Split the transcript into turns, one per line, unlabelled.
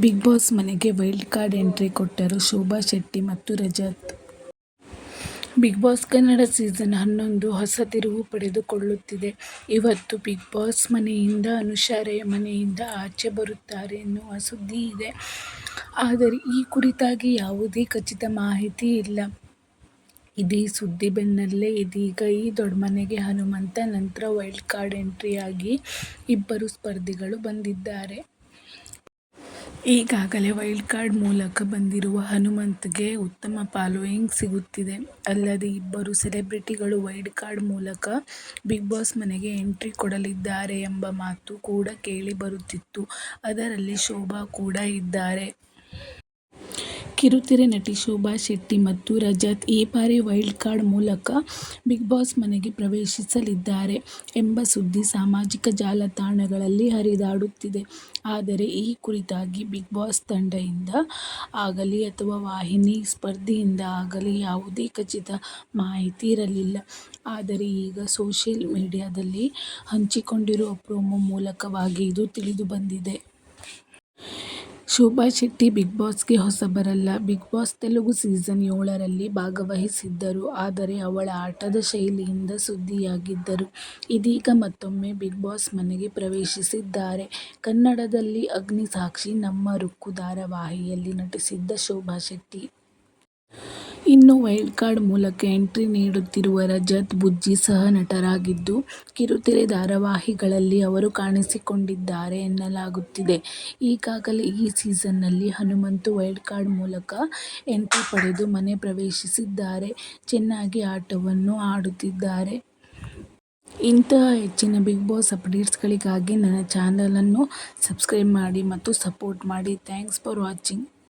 Big Boss ಮನೆಗೆ wild card entry ಕೊಟ್ಟರು ಶೋಭಾ ಶೆಟ್ಟಿ ಮತ್ತು Rajat. Big Boss Kannada season ಹನ್ನೊಂದು ಹೊಸ ತಿರುವು ಪಡೆದುಕೊಳ್ಳುತ್ತಿದೆ. ಇವತ್ತು ಬಿಗ್ ಬಾಸ್ ಮನೆಯಿಂದ ಅನುಷಾರೆಯ ಮನೆಯಿಂದ ಆಚೆ ಬರುತ್ತಾರೆ ಎನ್ನುವ ಸುದ್ದಿ ಇದೆ. ಆದರೆ ಈ ಕುರಿತಾಗಿ ಯಾವುದೇ ಖಚಿತ ಮಾಹಿತಿ ಇಲ್ಲ. ಇದೇ ಸುದ್ದಿ ಬೆನ್ನಲ್ಲೇ ಇದೀಗ ಈ ದೊಡ್ಡ ಮನೆಗೆ ಹನುಮಂತ ನಂತರ ವೈಲ್ಡ್ ಕಾರ್ಡ್ ಎಂಟ್ರಿಯಾಗಿ ಇಬ್ಬರು ಸ್ಪರ್ಧಿಗಳು ಬಂದಿದ್ದಾರೆ. ಈಗಾಗಲೇ ವೈಲ್ಡ್ ಕಾರ್ಡ್ ಮೂಲಕ ಬಂದಿರುವ ಹನುಮಂತ್ಗೆ ಉತ್ತಮ ಫಾಲೋಯಿಂಗ್ ಸಿಗುತ್ತಿದೆ. ಅಲ್ಲದೆ ಇಬ್ಬರು ಸೆಲೆಬ್ರಿಟಿಗಳು ವೈಲ್ಡ್ ಕಾರ್ಡ್ ಮೂಲಕ ಬಿಗ್ ಬಾಸ್ ಮನೆಗೆ ಎಂಟ್ರಿ ಕೊಡಲಿದ್ದಾರೆ ಎಂಬ ಮಾತು ಕೂಡ ಕೇಳಿ ಬರುತ್ತಿತ್ತು. ಅದರಲ್ಲಿ ಶೋಭಾ ಕೂಡ ಇದ್ದಾರೆ. ಕಿರುತೆರೆ ನಟಿ ಶೋಭಾ ಶೆಟ್ಟಿ ಮತ್ತು ರಜತ್ ಈ ಬಾರಿ ವೈಲ್ಡ್ ಕಾರ್ಡ್ ಮೂಲಕ ಬಿಗ್ ಬಾಸ್ ಮನೆಗೆ ಪ್ರವೇಶಿಸಲಿದ್ದಾರೆ ಎಂಬ ಸುದ್ದಿ ಸಾಮಾಜಿಕ ಜಾಲತಾಣಗಳಲ್ಲಿ ಹರಿದಾಡುತ್ತಿದೆ. ಆದರೆ ಈ ಕುರಿತಾಗಿ ಬಿಗ್ ಬಾಸ್ ತಂಡದಿಂದ ಆಗಲಿ ಅಥವಾ ವಾಹಿನಿ ಸ್ಪರ್ಧೆಯಿಂದ ಆಗಲಿ ಯಾವುದೇ ಖಚಿತ ಮಾಹಿತಿ ಇರಲಿಲ್ಲ. ಆದರೆ ಈಗ ಸೋಷಿಯಲ್ ಮೀಡಿಯಾದಲ್ಲಿ ಹಂಚಿಕೊಂಡಿರುವ ಪ್ರೋಮೋ ಮೂಲಕವಾಗಿ ಇದು ತಿಳಿದುಬಂದಿದೆ. ಶೋಭಾ ಶೆಟ್ಟಿ ಬಿಗ್ ಬಾಸ್ಗೆ ಹೊಸಬರಲ್ಲ. ಬಿಗ್ ಬಾಸ್ ತೆಲುಗು ಸೀಸನ್ ಏಳರಲ್ಲಿ ಭಾಗವಹಿಸಿದ್ದರು. ಆದರೆ ಅವಳ ಆಟದ ಶೈಲಿಯಿಂದ ಸುದ್ದಿಯಾಗಿದ್ದರು. ಇದೀಗ ಮತ್ತೊಮ್ಮೆ ಬಿಗ್ ಬಾಸ್ ಮನೆಗೆ ಪ್ರವೇಶಿಸಿದ್ದಾರೆ. ಕನ್ನಡದಲ್ಲಿ ಅಗ್ನಿಸಾಕ್ಷಿ, ನಮ್ಮ ರುಕ್ಕು ಧಾರಾವಾಹಿಯಲ್ಲಿ ನಟಿಸಿದ್ದ ಶೋಭಾ ಶೆಟ್ಟಿ. ಇನ್ನು ವೈಲ್ಡ್ ಕಾರ್ಡ್ ಮೂಲಕ ಎಂಟ್ರಿ ನೀಡುತ್ತಿರುವ ರಜತ್, ಬುಜ್ಜಿ ಸಹ-ನಟರಾಗಿದ್ದು, ಕಿರುತೆರೆ ಧಾರಾವಾಹಿಗಳಲ್ಲಿ ಅವರು ಕಾಣಿಸಿಕೊಂಡಿದ್ದಾರೆ ಎನ್ನಲಾಗುತ್ತಿದೆ. ಈಗಾಗಲೇ ಈ ಸೀಸನ್ನಲ್ಲಿ ಹನುಮಂತು ವೈಲ್ಡ್ ಕಾರ್ಡ್ ಮೂಲಕ ಎಂಟ್ರಿ ಪಡೆದು ಮನೆ ಪ್ರವೇಶಿಸಿದ್ದಾರೆ. ಚೆನ್ನಾಗಿ ಆಟವನ್ನು ಆಡುತ್ತಿದ್ದಾರೆ. ಇಂತಹ ಹೆಚ್ಚಿನ ಬಿಗ್ ಬಾಸ್ ಅಪ್ಡೇಟ್ಸ್ಗಳಿಗಾಗಿ ನನ್ನ ಚಾನಲನ್ನು ಸಬ್ಸ್ಕ್ರೈಬ್ ಮಾಡಿ ಮತ್ತು ಸಪೋರ್ಟ್ ಮಾಡಿ ಥ್ಯಾಂಕ್ಸ್ ಫಾರ್ ವಾಚಿಂಗ್